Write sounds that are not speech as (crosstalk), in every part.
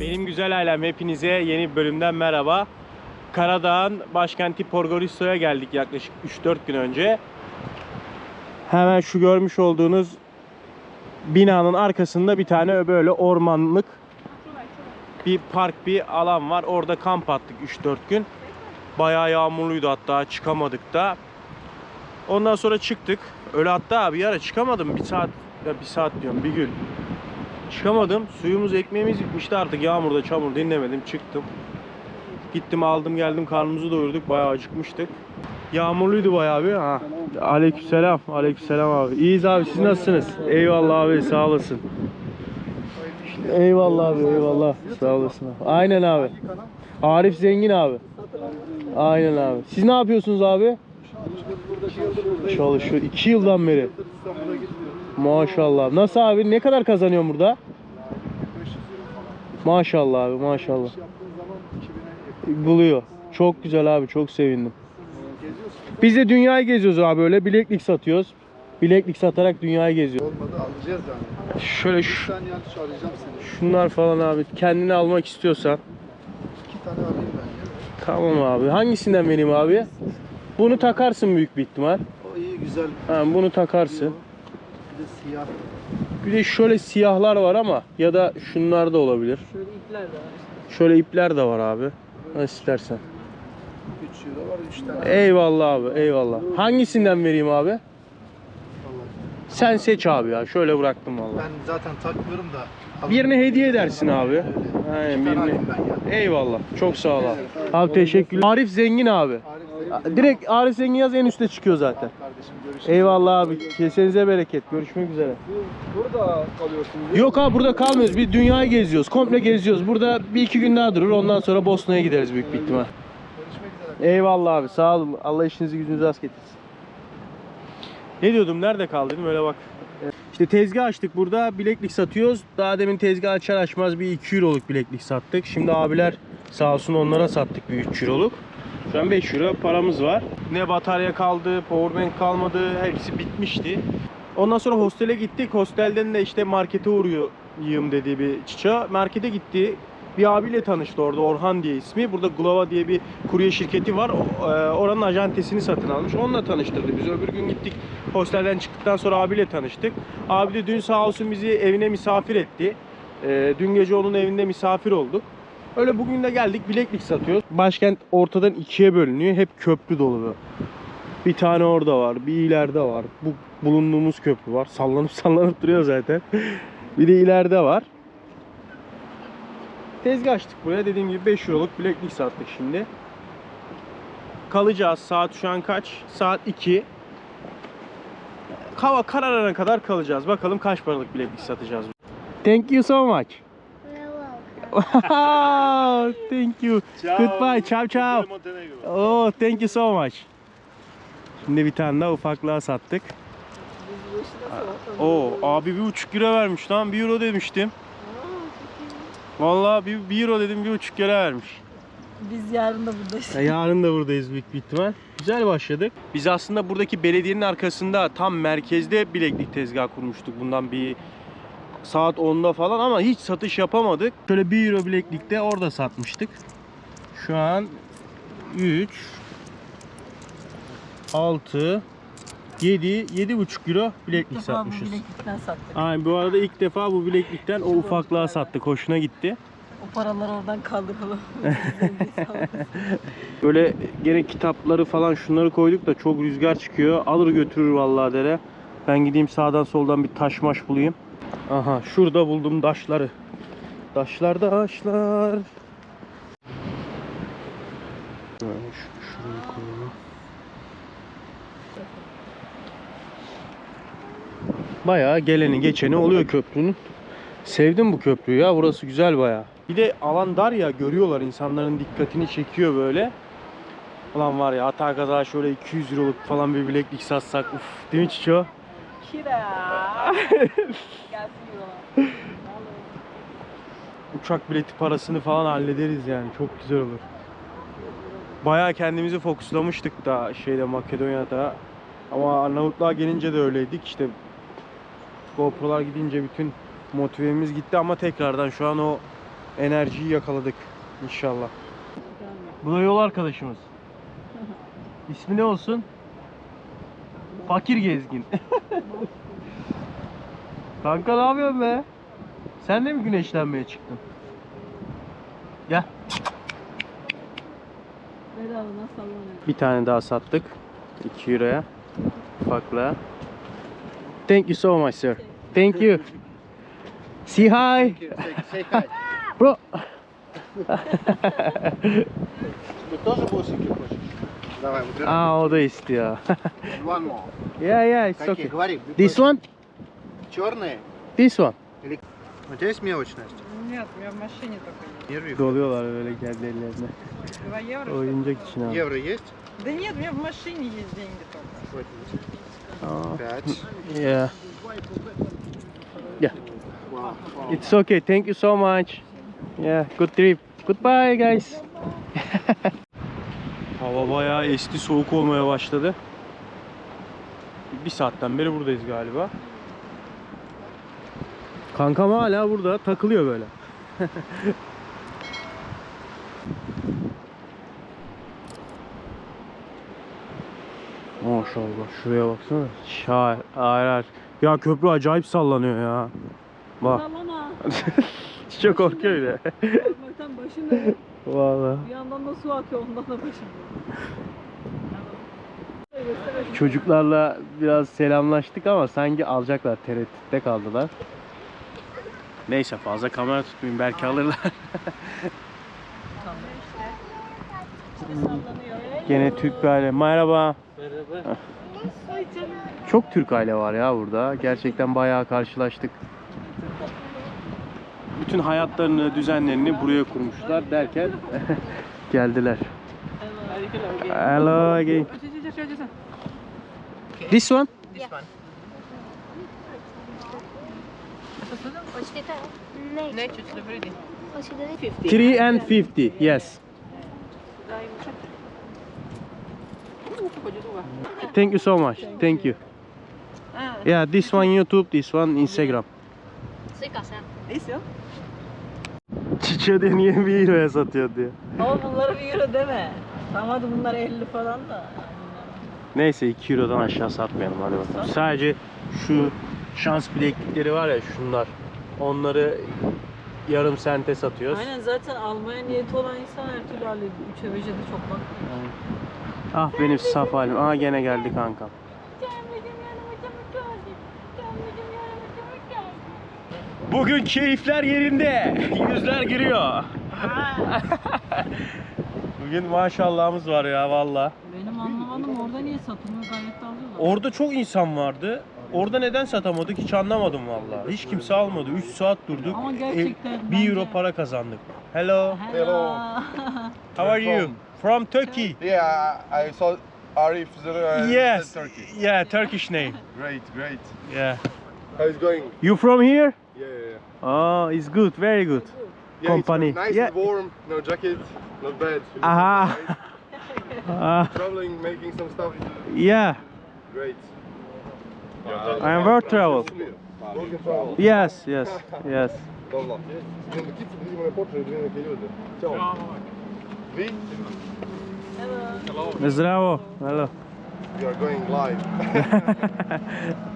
Benim güzel ailem hepinize yeni bir bölümden merhaba. Karadağ'ın başkenti Podgorico'ya geldik yaklaşık 3-4 gün önce. Hemen şu görmüş olduğunuz binanın arkasında bir tane böyle ormanlık bir park bir alan var. Orada kamp attık 3-4 gün. Bayağı yağmurluydu hatta çıkamadık da. Ondan sonra çıktık. Öyle hatta bir ara çıkamadım. Bir saat ya bir saat diyorum bir gün. Çıkamadım. Suyumuz ekmeğimiz bitmişti artık yağmurda çamur dinlemedim çıktım. Gittim aldım geldim karnımızı doyurduk bayağı acıkmıştık. Yağmurluydu bayağı bir. Ha. Aleykümselam. Aleykümselam abi. İyiyiz abi siz nasılsınız? Eyvallah abi sağ olasın. Eyvallah abi eyvallah. Sağ olasın abi. Aynen abi. Arif Zengin abi. Aynen abi. Siz ne yapıyorsunuz abi? Çalışıyor. 2 yıldan beri. Maşallah. Nasıl abi? Ne kadar kazanıyorsun burada? Maşallah abi maşallah. Buluyor. Çok güzel abi çok sevindim. Biz de dünyayı geziyoruz abi öyle bileklik satıyoruz. Bileklik satarak dünyayı geziyoruz. Olmadı alacağız yani. Şöyle şu, arayacağım seni. şunlar falan abi kendini almak istiyorsan. İki tane alayım ben ya. Tamam abi. Hangisinden vereyim abi? Bunu takarsın büyük bir ihtimal. O iyi güzel. Ha, bunu takarsın. Bir de siyah. Bir de şöyle siyahlar var ama ya da şunlar da olabilir. Şöyle ipler de var. Şöyle ipler de var abi. Nasıl istersen. 3 euro var 3 tane. Eyvallah abi eyvallah. Hangisinden vereyim abi? Vallahi. Sen seç abi ya. Şöyle bıraktım vallahi. Ben zaten takmıyorum da. Birine hediye edersin abi. Aynen ya. Eyvallah. Çok sağ ol abi. Abi teşekkürler. Arif Zengin abi. Direkt Arif Zengin yaz en üstte çıkıyor zaten. Kardeşim görüşürüz. Eyvallah abi. Kesenize bereket. Görüşmek üzere. Burada kalıyorsun. Yok abi burada kalmıyoruz. Biz dünyayı geziyoruz. Komple geziyoruz. Burada bir iki gün daha durur. Ondan sonra Bosna'ya gideriz büyük bir ihtimal. Görüşmek üzere. Eyvallah abi. Sağ olun. Allah işinizi gücünüzü rast getirsin. Ne diyordum? Nerede kaldın? Öyle bak. İşte tezgah açtık burada. Bileklik satıyoruz. Daha demin tezgah açar açmaz bir 2 euroluk bileklik sattık. Şimdi abiler sağ olsun onlara sattık bir 3 euroluk. Şu an 5 euro paramız var. Ne batarya kaldı, powerbank kalmadı. Hepsi bitmişti. Ondan sonra hostele gittik. Hostelden de işte markete uğrayayım dedi bir çiça. Markete gitti. Bir abiyle tanıştı orada Orhan diye ismi. Burada Glova diye bir kurye şirketi var. E, Oranın ajantesini satın almış. Onunla tanıştırdı bizi. Öbür gün gittik. Hostelden çıktıktan sonra abiyle tanıştık. Abi de dün sağ olsun bizi evine misafir etti. E, Dün gece onun evinde misafir olduk. Öyle bugün de geldik bileklik satıyoruz. Başkent ortadan ikiye bölünüyor. Hep köprü dolu. Bir tane orada var, bir ileride var. Bu bulunduğumuz köprü var. Sallanıp (laughs) sallanıp duruyor zaten. bir de ileride var. Tezgah açtık buraya. Dediğim gibi 5 euroluk bileklik sattık şimdi. Kalacağız. Saat şu an kaç? Saat 2. Hava kararana kadar kalacağız. Bakalım kaç paralık bileklik satacağız. Thank you so much. Thank you. Goodbye. Ciao ciao. Oh, thank you so much. Şimdi bir tane daha ufaklığa sattık. Nasıl Oo, abi bir buçuk euro vermiş lan. Bir euro demiştim. Vallahi bir, bir euro dedim bir buçuk euro vermiş. Biz yarın da buradayız. Ya yarın da buradayız büyük bir ihtimal. Güzel başladık. Biz aslında buradaki belediyenin arkasında tam merkezde bileklik tezgah kurmuştuk bundan bir saat 10'da falan ama hiç satış yapamadık. Şöyle 1 euro bileklikte orada satmıştık. Şu an 3 6 7 7,5 euro bileklik İlk bu satmışız. bileklikten sattık. Aynen bu arada ilk defa bu bileklikten o ufaklığa sattık. Hoşuna gitti. O paraları oradan kaldıralım. (laughs) Böyle gene kitapları falan şunları koyduk da çok rüzgar çıkıyor. Alır götürür vallahi dere. Ben gideyim sağdan soldan bir taş maş bulayım. Aha şurada buldum taşları. Taşlar taşlar. Şöyle şu- şuraya koyalım. Bayağı geleni geçeni oluyor köprünün. Sevdim bu köprüyü ya. Burası güzel bayağı. Bir de alan dar ya görüyorlar insanların dikkatini çekiyor böyle. Ulan var ya hata kaza şöyle 200 euroluk falan bir bileklik satsak uf değil mi Çiço? Kira. Gelsin yola. Uçak bileti parasını falan hallederiz yani çok güzel olur. Bayağı kendimizi fokuslamıştık da şeyde Makedonya'da. Ama Arnavutluğa gelince de öyleydik işte. GoPro'lar gidince bütün motivemiz gitti ama tekrardan şu an o enerjiyi yakaladık inşallah. Bu da yol arkadaşımız. İsmi ne olsun? Fakir gezgin. Kanka ne yapıyorsun be? Sen de mi güneşlenmeye çıktın? Gel. Bedavına sallanıyor. Bir tane daha sattık. 2 euroya. Ufakla. Thank you so much sir. Thank you. Say hi. Say hi. Bro. Ты тоже бусики хочешь? Давай, выбирай. Aa o da istiyor. One more. yeah yeah it's Какие? okay. Говори. This one? Черные? This one. У тебя есть мелочь, Настя? Нет, у меня в машине только есть. Не рви. Doluyorlar böyle kendi ellerine. Два евро? Oyuncak için abi. Евро есть? Да нет, у меня в машине есть деньги только. Вот. Aa, Пять. yeah. Вау. It's okay. Thank you so much. Yeah, good trip. Goodbye guys. (laughs) Hava bayağı esti, soğuk olmaya başladı. Bir saatten beri buradayız galiba. Kankam hala burada takılıyor böyle. (laughs) Maşallah şuraya baksana. Şair, ağır. Ya köprü acayip sallanıyor ya. Bak. Sallama. (laughs) Çok korkuyor bile. Korkmaktan başım Vallahi. Bir yandan da su akıyor ondan da başım. Çocuklarla biraz selamlaştık ama sanki alacaklar. Tereddütte kaldılar. Neyse fazla kamera tutmayayım belki alırlar. (laughs) Gene Türk bir aile. Merhaba. Çok Türk aile var ya burada. Gerçekten bayağı karşılaştık bütün hayatlarını, düzenlerini buraya kurmuşlar derken (laughs) geldiler. Hello again. This one? This one. Three and fifty, yes. Thank you so much. Thank you. Yeah, this one YouTube, this one Instagram. 追加さん。ですよ。Çiçeği de niye 1 euroya satıyor diyor. Ama bunları bir euro deme. Tamam hadi bunlar 50 falan da. Neyse 2 eurodan aşağı satmayalım hadi bakalım. Sadece şu şans bileklikleri var ya şunlar. Onları yarım sente satıyoruz. Aynen zaten almaya niyeti olan insan her türlü hallediyor. 3'e 5'e de çok bakmıyor. Ah benim saf halim. Aa gene geldi kankam. Bugün keyifler yerinde. Yüzler giriyor. (laughs) Bugün maşallahımız var ya valla. Benim anlamadım orada niye satılmıyor gayet de alıyorlar. Orada çok insan vardı. Orada neden satamadık hiç anlamadım valla. Hiç kimse almadı. 3 saat durduk. Ama gerçekten 1 euro bence- para kazandık. Hello. Hello. How are you? From Turkey. Yeah, I saw Arif Zara. Yes. Turkey. Yeah, Turkish name. Great, great. Yeah. How is going? You from here? Yeah, yeah, yeah. Oh, it's good, very good. Yeah, Company. It's nice Yeah. and warm. No jacket. Not bad. Aha. Right? (laughs) Ah, Traveling, making some stuff. yeah, Great. I am world travel. Work and travel. Yes, yes, yes. Добре. (laughs) Блін, птиці, друзі, мене почали, дві періоди. Чао. Ви? Zdravo. Hello. We are going live. (laughs)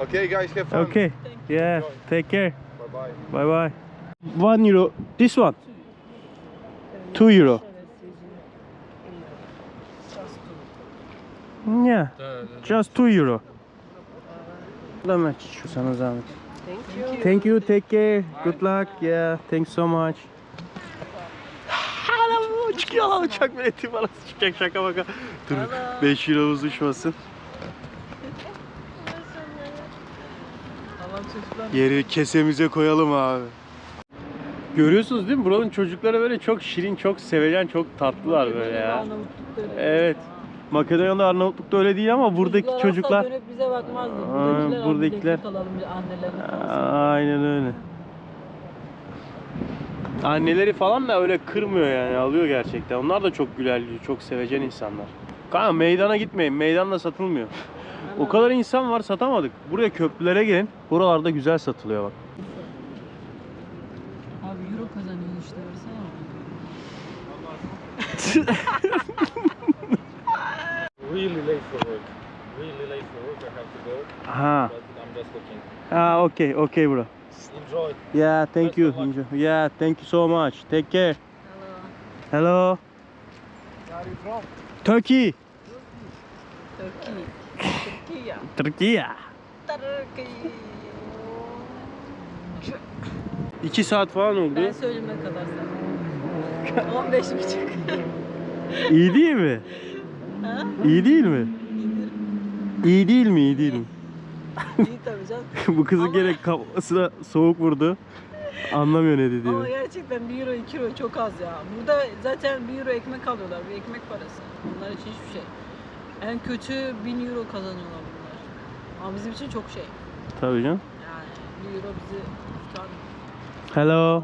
okay, guys, have fun. Okay. Yeah, take care. Bye bye. Bye bye. One euro. This one. Two euro. Yeah. Just two euro. Hemen şu sana zahmet. Thank you. Thank you. Take care. Good luck. Yeah. Thanks so much. Çıkıyor lan uçak bileti parası çıkacak şaka baka. Dur 5 euromuz düşmasın. Tamam çocuklar. Yeri kesemize koyalım abi. Görüyorsunuz değil mi? Buranın çocukları böyle çok şirin, çok sevecen, çok tatlılar böyle ya. Evet. Makedonya'da Arnavutluk'ta öyle değil ama buradaki asla çocuklar dönüp bize bakmazdı. Aa, Buradakiler, buradakiler- buradakiler. alalım annelerine kalsın. aynen öyle. Anneleri falan da öyle kırmıyor yani alıyor gerçekten. Onlar da çok güler yüzlü, çok sevecen insanlar. Kanka meydana gitmeyin. Meydanda satılmıyor. O kadar insan var satamadık. Buraya köprülere gelin. Buralarda güzel satılıyor bak. Abi euro kazanıyor işte versene. (laughs) Really late for work. Really late for work. I have to go. Ha. But I'm just looking. Ah, okay, okay bro. Enjoy. Yeah, thank Best you. Enjoy. Yeah, thank you so much. Take care. Hello. Hello. Where are you from? Turkey. Turkey. Turkey. Türkiye. Turkey. 2 saat falan oldu. Ben söyleyeyim ne kadar sana. 15 buçuk. İyi değil mi? Ha? İyi değil mi? İyi değil mi? İyi değil mi? İyi tabii canım. (laughs) Bu kızın Ama- gerek kafasına soğuk vurdu. Anlamıyor ne Ama dediğini. gerçekten 1 euro 2 euro çok az ya. Burada zaten 1 euro ekmek alıyorlar. Bir ekmek parası. Onlar için hiçbir şey. En kötü 1000 euro kazanıyorlar bunlar. Ama bizim için çok şey. Tabii canım. Yani 1 euro bizi tutar. Hello.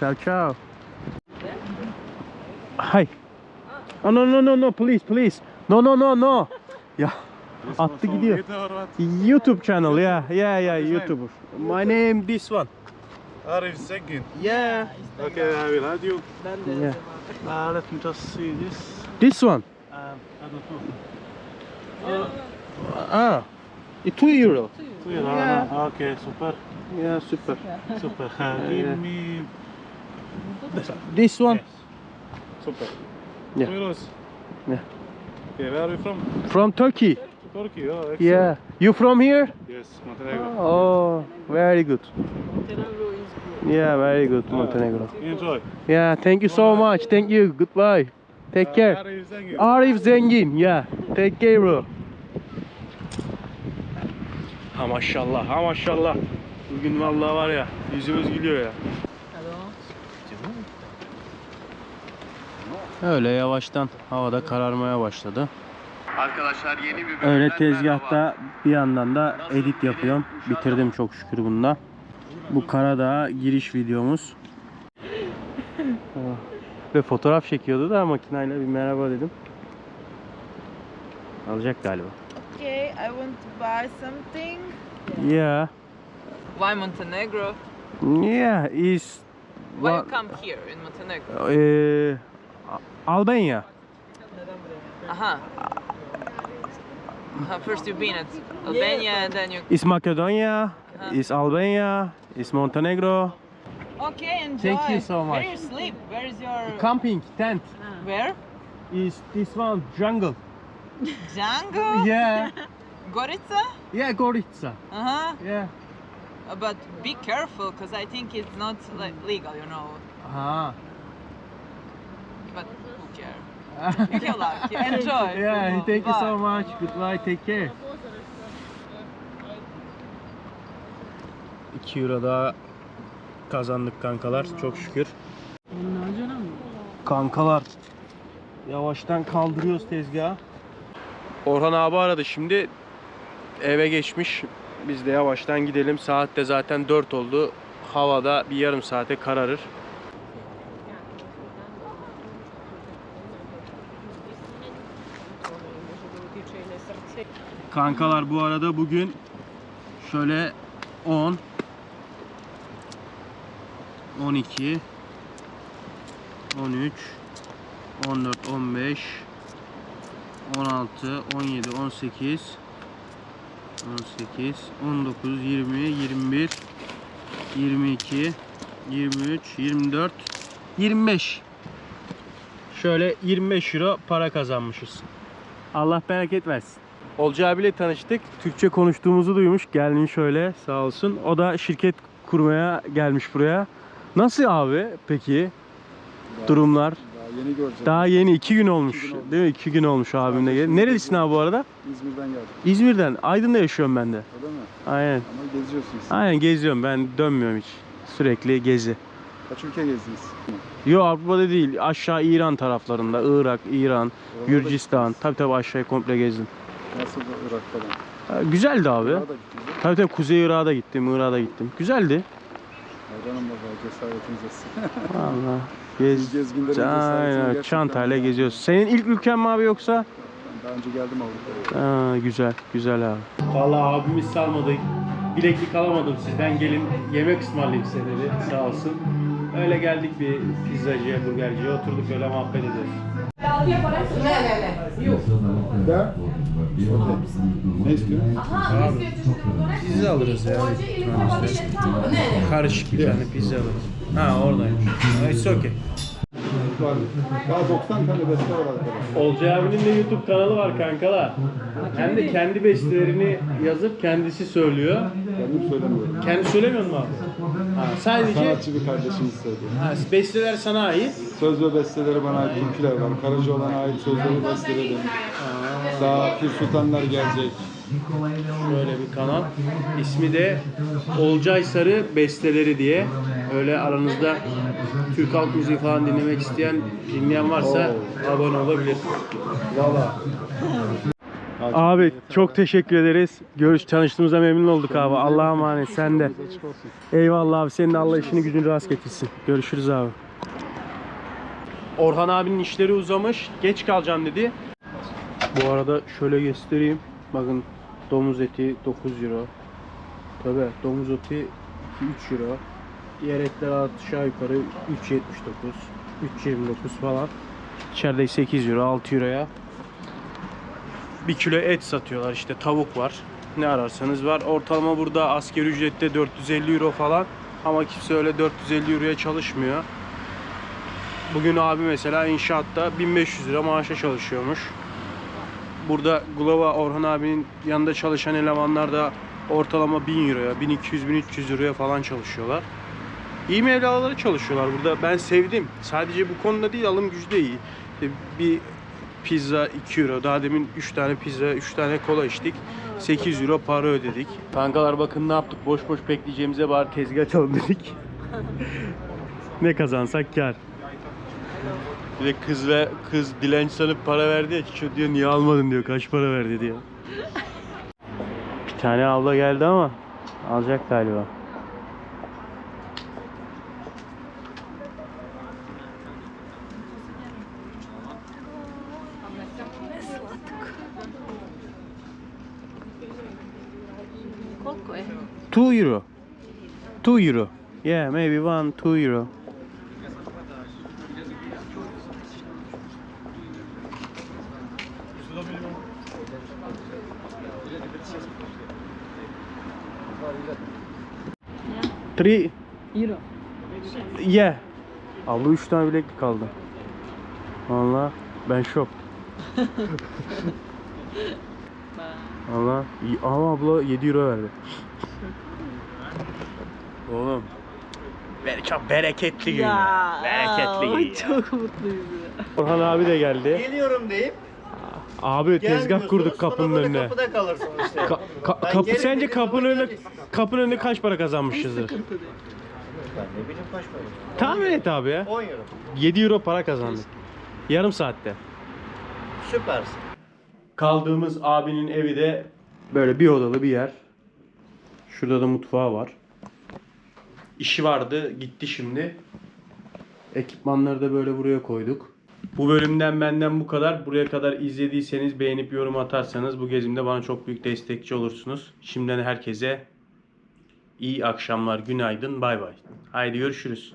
Ciao ciao. Hi. Oh, no no no no please please. No no no no. (laughs) Ya attı gidiyor. YouTube channel yeah yeah yeah YouTuber. My name this one. Arif Segin. Yeah. Okay, I will add you. Ben de Yeah. Uh, let me just see this. This one. I don't know. Ah. 2 euro. You know, Yeah. no. Okay, super. Yeah super. (laughs) Super. (laughs) Uh, give yeah. me. This one. Yes. Super. Yeah. Two euros. Yeah. Okay, where are you from? From Turkey. Turkey. Oh, excellent. Yeah. You from here? Yes, Montenegro. Oh, very good. Montenegro is good. Yeah, very good Montenegro. Enjoy. Yeah, thank you so much. Thank you. Goodbye. Take Uh, care. Arif Segin. Arif Zengin. Yeah. Take care bro. Ha maşallah. Ha maşallah. Bugün vallahi var ya yüzümüz gülüyor ya. Öyle yavaştan havada kararmaya başladı. Arkadaşlar yeni bir Öyle tezgahta bir yandan da edit yapıyorum. Bitirdim çok şükür bunda. Bu Karadağ giriş videomuz. Ve fotoğraf çekiyordu da makinayla bir merhaba dedim. Alacak galiba. Okay, I want to buy something. Yeah. Why Montenegro? Yeah, is Why you come here in Montenegro? Neden buraya? Aha. First you've been at Albania and then you. Is Macedonia, Uh-huh. is Albania, is Montenegro. Okay, enjoy. Thank you so much. Where you sleep? Where is your? Camping tent ah. Where? is this one jungle. (laughs) Jungle? Yeah. (laughs) Gorica? Yeah, Gorica. Uh-huh. Uh huh. Yeah. But be careful, because I think it's not like legal, you know. Ha. But who cares? (laughs) You can luck. Enjoy. yeah, thank you so Bye. much. Goodbye, take care. 2 euro daha kazandık kankalar çok şükür. Kankalar yavaştan kaldırıyoruz tezgahı. Orhan abi aradı şimdi eve geçmiş. Biz de yavaştan gidelim. Saat de zaten 4 oldu. Havada bir yarım saate kararır. Kankalar bu arada bugün şöyle 10 12 13 14 15 16 17 18 18 19 20 21 22 23 24 25 Şöyle 25 euro para kazanmışız. Allah bereket versin. Olcu abiyle tanıştık. Türkçe konuştuğumuzu duymuş. Gelmiş şöyle sağ olsun. O da şirket kurmaya gelmiş buraya. Nasıl abi peki? Durumlar. Daha yeni göreceğiz. Daha yeni iki gün olmuş. İki gün olmuş. Değil mi? İki gün olmuş abimle geldi. Nerelisin abi bu arada? İzmir'den geldim. İzmir'den. Aydın'da yaşıyorum ben de. Öyle mi? Aynen. Ama geziyorsunuz. Aynen geziyorum. Ben dönmüyorum hiç. Sürekli gezi. Kaç ülke gezdiniz? Yo Avrupa'da değil. Aşağı İran taraflarında. Irak, İran, Oralarda Gürcistan. Tabii tabii aşağıya komple gezdim. Nasıl Irak falan? Güzeldi abi. Irak'a da gittiniz. Tabii tabii Kuzey Irak'a da gittim, Irak'a da gittim. Güzeldi. Hayranım baba cesaretinize. (laughs) Vallahi Biz gez. gezginlerin cesaretini Aynen gerçekten çantayla ya. geziyoruz. Senin ilk ülken mi abi yoksa? Ben Daha önce geldim Avrupa'ya. Aa, güzel, güzel abi. Vallahi abimiz salmadı. Bileklik alamadım sizden gelin yemek ısmarlayayım size dedi sağ olsun. Öyle geldik bir pizzacıya, burgerciye oturduk öyle muhabbet ediyoruz. Ne Pizza alırız ya. Karışık bir tane pizza alırız. Ha oradaymış. It's okay. Var. Daha 90 tane beste var arkadaşlar. Olcay abinin de YouTube kanalı var kankalar. Hem de kendi bestelerini yazıp kendisi söylüyor. Kendim söylemiyorum. Kendi söylemiyor mu abi? Ha, sadece Sanatçı bir kardeşimiz söylüyor. ha, besteler sana ait. Söz ve besteleri bana ait türküler var. Karacaoğlan'a ait söz ve besteleri. Daha Pir Sultanlar gelecek. Böyle bir kanal. İsmi de Olcay Sarı Besteleri diye. Öyle aranızda Türk halk müziği falan dinlemek isteyen, dinleyen varsa abone olabilir. Valla. Abi çok teşekkür ederiz. Görüş tanıştığımıza memnun olduk abi. Allah'a emanet sen de. Eyvallah abi. Senin de Allah işini gücünü rast getirsin. Görüşürüz abi. Orhan abinin işleri uzamış. Geç kalacağım dedi. Bu arada şöyle göstereyim. Bakın domuz eti 9 euro. Tabi domuz eti 3 euro. Diğer etler aşağı yukarı 3.79, 3.29 falan. İçeride 8 euro, 6 euroya. 1 kilo et satıyorlar işte tavuk var. Ne ararsanız var. Ortalama burada asker ücrette 450 euro falan. Ama kimse öyle 450 euroya çalışmıyor. Bugün abi mesela inşaatta 1500 lira maaşa çalışıyormuş. Burada Glova Orhan abinin yanında çalışan elemanlar da ortalama 1000 euroya, 1200-1300 euroya falan çalışıyorlar. İyi mevlaları çalışıyorlar burada. Ben sevdim. Sadece bu konuda değil alım gücü de iyi. İşte bir pizza 2 euro. Daha demin 3 tane pizza, 3 tane kola içtik. 8 euro para ödedik. Kankalar bakın ne yaptık? Boş boş bekleyeceğimize bari tezgah açalım (laughs) dedik. ne kazansak kar. Bir de kız ve kız dilenci sanıp para verdi ya. Şu diyor niye almadın diyor. Kaç para verdi diyor. Bir tane abla geldi ama alacak galiba. Koliko je? 2 euro. 2 euro. Yeah, maybe one, 2 euro. Three, Euro. yeah. Abla 3 tane bileklik kaldı. Valla ben şok. (laughs) Valla abla 7 euro verdi. Oğlum. Be- çok bereketli gün ya. Bereketli gün. Çok mutluyuz ya. Orhan abi de geldi. Geliyorum deyip Abi tezgah kurduk sonra kapının böyle önüne. Kapıda kalırsınız işte. Ka- ka- Ben kapı gelin sence kapının önüne kapının önüne kaç para kazanmışızdır? Ben ne bileyim kaç para. Tahmin et abi ya. 10 euro. 7 euro para kazandık. Yarım saatte. Süpersin. Kaldığımız abinin evi de böyle bir odalı bir yer. Şurada da mutfağı var. İşi vardı, gitti şimdi. Ekipmanları da böyle buraya koyduk. Bu bölümden benden bu kadar. Buraya kadar izlediyseniz beğenip yorum atarsanız bu gezimde bana çok büyük destekçi olursunuz. Şimdiden herkese iyi akşamlar, günaydın, bay bay. Haydi görüşürüz.